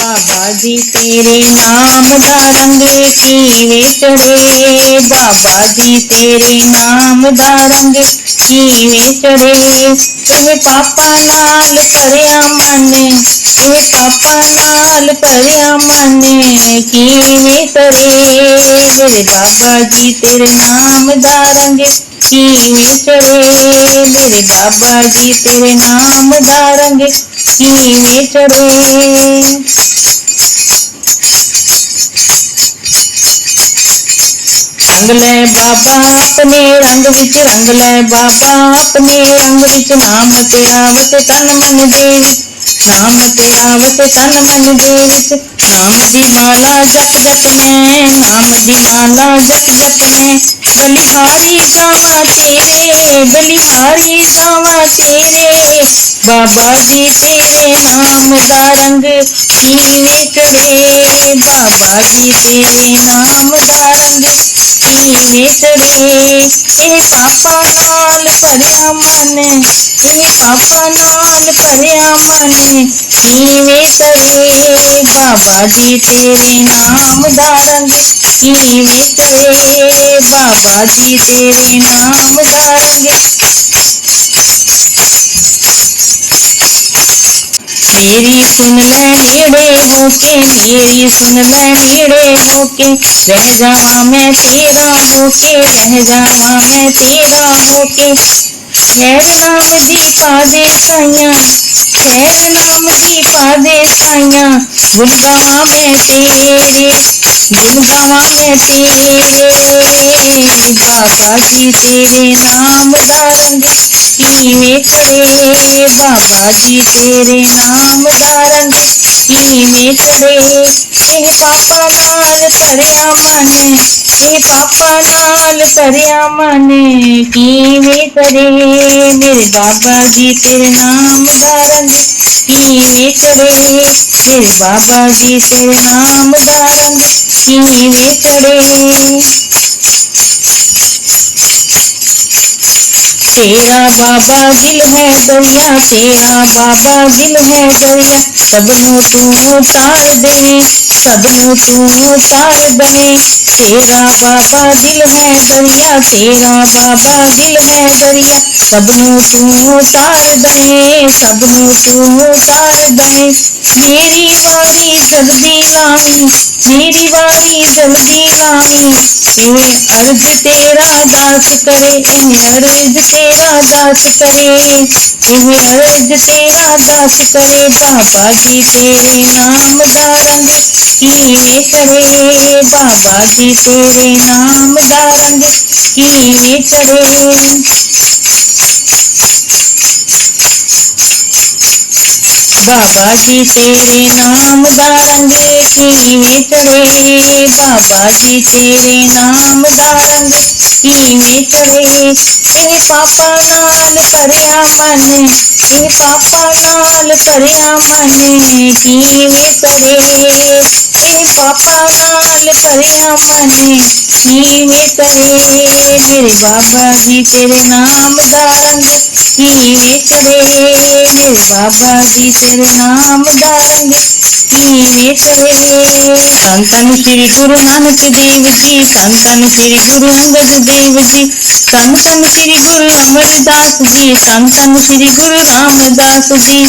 बाबा जी तेरे नाम दा रंग पीवे चढ़े। बाबा जी तेरे नाम दा रंग पीवे चढ़े। तुहे पापा नाल भरिया मन तुहे पापा नाल भरिया माने कीवे चढ़े। मेरे बाबा जी तेरे नाम दा रंग कीवे चढ़े। मेरे बाबा जी तेरे नाम दा रंग कीवे चढ़े। ਰੰਗ ਲੈ ਬਾਬਾ, ਆਪਣੇ ਰੰਗ ਵਿੱਚ ਰੰਗ ਲੈ ਬਾਬਾ, ਆਪਣੇ ਰੰਗ ਵਿੱਚ ਨਾਮ ਤੇਰਾ ਵਤ ਤਨ ਮਨ ਦੇ ਵਿੱਚ, ਨਾਮ ਤੇਰਾ ਵਤ ਤਨ ਮਨ ਦੇ ਵਿੱਚ, ਨਾਮ ਦੀ ਮਾਲਾ ਜਪ ਜਪ ਮੈਂ, ਨਾਮ ਦੀ ਮਾਲਾ ਜਪ ਜਪ ਮੈਂ ਬਲਿਹਾਰੀ ਜਾਵਾਂ ਤੇਰੇ ਬਲਿਹਾਰੀ ਜਾਵਾਂ ਤੇਰੇ ਬਾਬਾ ਜੀ ਤੇਰੇ ਨਾਮ ਦਾ ਰੰਗ ਕਿਵੇਂ ਚੜੇ ਬਾਬਾ ਜੀ ਤੇਰੇ ਨਾਮ ਦਾ ਰੰਗ ਕਿਵੇਂ ਚੜੇ ਇਹ ਪਾਪਾ ਨਾਲ ਭਰਿਆ ਮਨ ਇਹ ਪਾਪਾ ਨਾਲ ਭਰਿਆ ਮਨ ਕਿਵੇਂ ਤਰੇ ਬਾਬਾ ਜੀ ਤੇਰੇ ਨਾਮ ਦਾ ਰੰਗ ਕਿਵੇਂ ਚੜੇ ਬਾਬਾ ਜੀ ਤੇਰੇ आबादी तेरे नाम गाएँगे मेरी सुन ले होके, मेरी सुन ले होके, रह जावा मैं तेरा होके, रह जावा मैं तेरा होके। खैर नाम की पादे साइया खैर नाम की पादे साइया गुन मैं तेरे गुन मैं तेरे। बाबा जी तेरे नाम का रंग चढ़े बाबा जी तेरे नाम का रंग चढ़े ए पापा लाल तरिया माने ए पापा लाल तरिया माने कीवे करे मेरे बाबा जी तेरे नाम का रंग चढ़े मेरे बाबा जी तेरे नाम का रंग चढ़े तेरा बाबा दिल है दरिया तेरा बाबा दिल है दरिया सबनू तू तार दे सबनू तू तार दे। तेरा बाबा दिल है दरिया तेरा बाबा दिल है दरिया सबनू तू तार दे सबनू तू तार दे। मेरी वारी जल्दी लावी, मेरी वारी जल्दी लावी। इवें अर्ज़ तेरा दास करे इवें अर्ज़ तेरा दास करे इवें अर्ज़ तेरा दास करे, बाबा जी तेरे नाम दा रंग किए चढ़े, बाबा जी तेरे नाम दा रंग किए चढ़े। बाबा जी तेरे नाम दांगे कीमे चले बाबा जी तेरे नाम दांगे कीमे चले तेरे पापा नाल भरिया मन तेरे पापा नाल भरिया मन कीमे चले तेरे पापा नाल भरिया मन कीमे चले मेरे बाबा जी तेरे नाम दांगे कीवे चढ़े ने बाबा जी तेरे नाम डाले कीवे चढ़े धन धन श्री गुरु नानक देव जी धन धन श्री गुरु अंगद देव जी धन धन श्री गुरु अमरदास जी धन धन श्री गुरु रामदास जी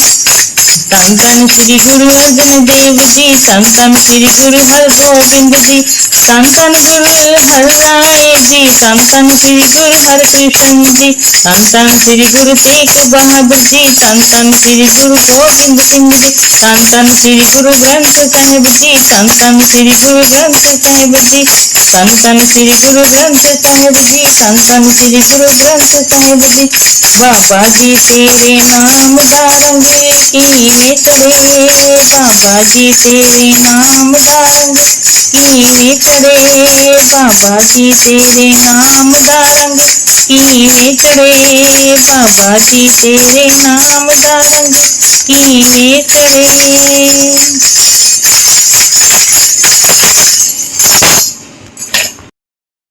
धन धन श्री गुरु अर्जन देव जी धन धन श्री गुरु हर गोविंद जी धन धन गुरु हर राय जी तम तम श्री गुरु हर कृष्ण जी तम तम श्री गुरु तेग बहादुर जी तम तम श्री गुरु गोविंद सिंह जी तम तम श्री गुरु ग्रंथ साहिब जी तम तम श्री गुरु ग्रंथ साहिब जी तम तम श्री गुरु ग्रंथ साहिब जी तम तम श्री गुरु ग्रंथ साहिब जी। बाबा जी तेरे नाम तारंगे कीने तुरे तो बाबा जी तेरे नाम तारंगे कीर्त रे बाबा जी तेरे नाम का रंग कीड़े रे बाबा जी तेरे नाम का रंग कीड़े करे।